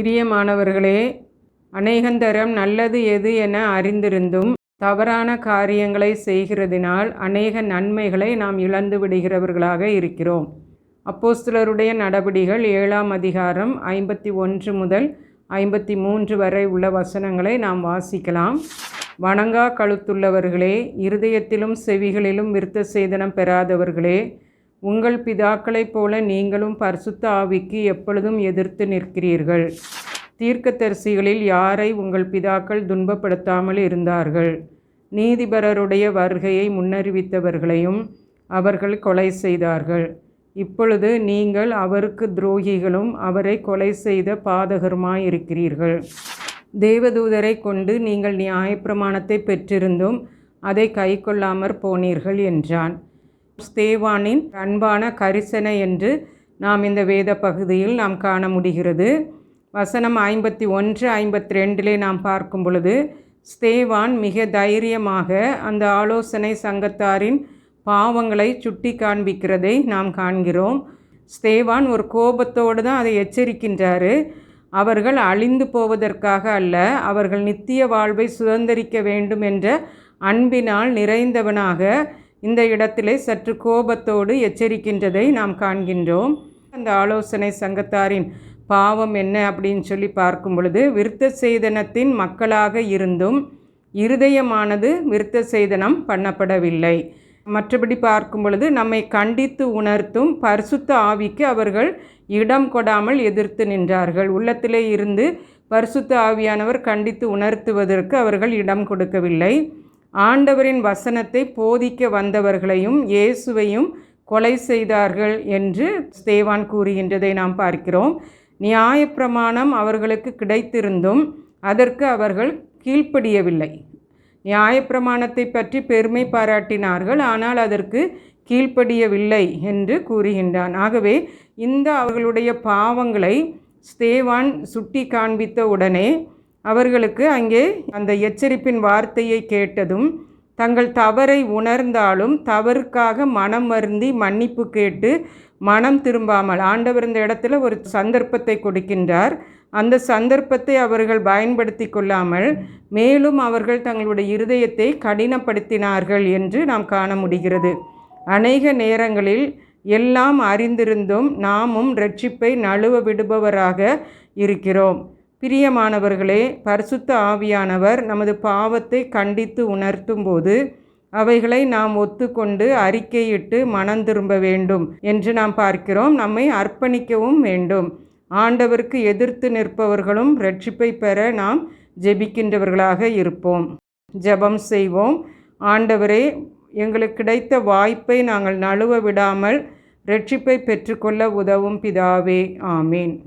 பிரியமானவர்களே அநேகந்தரம் நல்லது எது என அறிந்திருந்தும் தவறான காரியங்களை செய்கிறதினால் அநேக நன்மைகளை நாம் இழந்து விடுகிறவர்களாக இருக்கிறோம். அப்போஸ்தலருடைய நடபடிகள் ஏழாம் அதிகாரம் ஐம்பத்தி ஒன்று முதல் ஐம்பத்தி மூன்று வரை உள்ள வசனங்களை நாம் வாசிக்கலாம். வணங்கா கழுத்துள்ளவர்களே இருதயத்திலும் செவிகளிலும் விருத்த சேதனம் பெறாதவர்களே உங்கள் பிதாக்களைப் போல நீங்களும் பரிசுத்த ஆவிக்கு எப்பொழுதும் எதிர்த்து நிற்கிறீர்கள். தீர்க்கதரிசிகளில் யாரை உங்கள் பிதாக்கள் துன்பப்படுத்தாமல் இருந்தார்கள்? நீதிபரருடைய வருகையை முன்னறிவித்தவர்களையும் அவர்கள் கொலை செய்தார்கள். இப்பொழுது நீங்கள் அவருக்கு துரோகிகளும் அவரை கொலை செய்த பாதகருமாயிருக்கிறீர்கள். தேவதூதரை கொண்டு நீங்கள் நியாயப்பிரமாணத்தை பெற்றிருந்தும் அதை கை கொள்ளாமற் போனீர்கள் என்றான். ஸ்தேவானின் அன்பான கரிசனை என்று நாம் இந்த வேத பகுதியில் நாம் காண முடிகிறது. வசனம் ஐம்பத்தி ஒன்று ஐம்பத்தி ரெண்டிலே நாம் பார்க்கும் பொழுது ஸ்தேவான் மிக தைரியமாக அந்த ஆலோசனை சங்கத்தாரின் பாவங்களை சுட்டி காண்பிக்கிறதை நாம் காண்கிறோம். ஸ்தேவான் ஒரு கோபத்தோடு தான் அதை எச்சரிக்கின்றாரு. அவர்கள் அழிந்து போவதற்காக அல்ல அவர்கள் நித்திய வாழ்வை சுதந்திரிக்க வேண்டும் என்ற அன்பினால் நிறைந்தவனாக இந்த இடத்திலே சற்று கோபத்தோடு எச்சரிக்கின்றதை நாம் காண்கின்றோம். அந்த ஆலோசனை சங்கத்தாரின் பாவம் என்ன அப்படின்னு சொல்லி பார்க்கும் பொழுது விருத்த சேதனத்தின் மக்களாக இருந்தும் இருதயமானது விருத்த சேதனம் பண்ணப்படவில்லை. மற்றபடி பார்க்கும் பொழுது நம்மை கண்டித்து உணர்த்தும் பரிசுத்த ஆவிக்கு அவர்கள் இடம் கொடாமல் எதிர்த்து நின்றார்கள். உள்ளத்திலே இருந்து பரிசுத்த ஆவியானவர் கண்டித்து உணர்த்துவதற்கு அவர்கள் இடம் கொடுக்கவில்லை. ஆண்டவரின் வசனத்தை போதிக்க வந்தவர்களையும் இயேசுவையும் கொலை செய்தார்கள் என்று ஸ்தேவான் கூறுகின்றதை நாம் பார்க்கிறோம். நியாயப்பிரமாணம் அவர்களுக்கு கிடைத்திருந்தும் அதற்கு அவர்கள் கீழ்ப்படியவில்லை. நியாயப்பிரமாணத்தை பற்றி பெருமை பாராட்டினார்கள் ஆனால் அதற்கு கீழ்ப்படியவில்லை என்று கூறுகின்றான். ஆகவே இந்த அவர்களுடைய பாவங்களை ஸ்தேவான் சுட்டி காண்பித்த உடனே அவர்களுக்கு அங்கே அந்த எச்சரிப்பின் வார்த்தையை கேட்டதும் தங்கள் தவறை உணர்ந்தாலும் தவறுக்காக மனம் வருந்தி மன்னிப்பு கேட்டு மனம் திரும்பாமல் ஆண்டவர் இந்த இடத்துல ஒரு சந்தர்ப்பத்தை கொடுக்கின்றார். அந்த சந்தர்ப்பத்தை அவர்கள் பயன்படுத்தி கொள்ளாமல் மேலும் அவர்கள் தங்களுடைய இருதயத்தை கடினப்படுத்தினார்கள் என்று நாம் காண முடிகிறது. அநேக நேரங்களில் எல்லாம் அறிந்திருந்தும் நாமும் ரட்சிப்பை நழுவ விடுபவராக இருக்கிறோம். பிரியமானவர்களே பரிசுத்த ஆவியானவர் நமது பாவத்தை கண்டித்து உணர்த்தும் போது அவைகளை நாம் ஒத்துக்கொண்டு அறிக்கையிட்டு மனம் திரும்ப வேண்டும் என்று நாம் பார்க்கிறோம். நம்மை அர்ப்பணிக்கவும் வேண்டும். ஆண்டவருக்கு எதிர்த்து நிற்பவர்களும் ரட்சிப்பை பெற நாம் ஜெபிக்கின்றவர்களாக இருப்போம். ஜெபம் செய்வோம். ஆண்டவரே எங்களுக்கு கிடைத்த வாய்ப்பை நாங்கள் நழுவ விடாமல் ரட்சிப்பை பெற்றுக்கொள்ள உதவும் பிதாவே. ஆமீன்.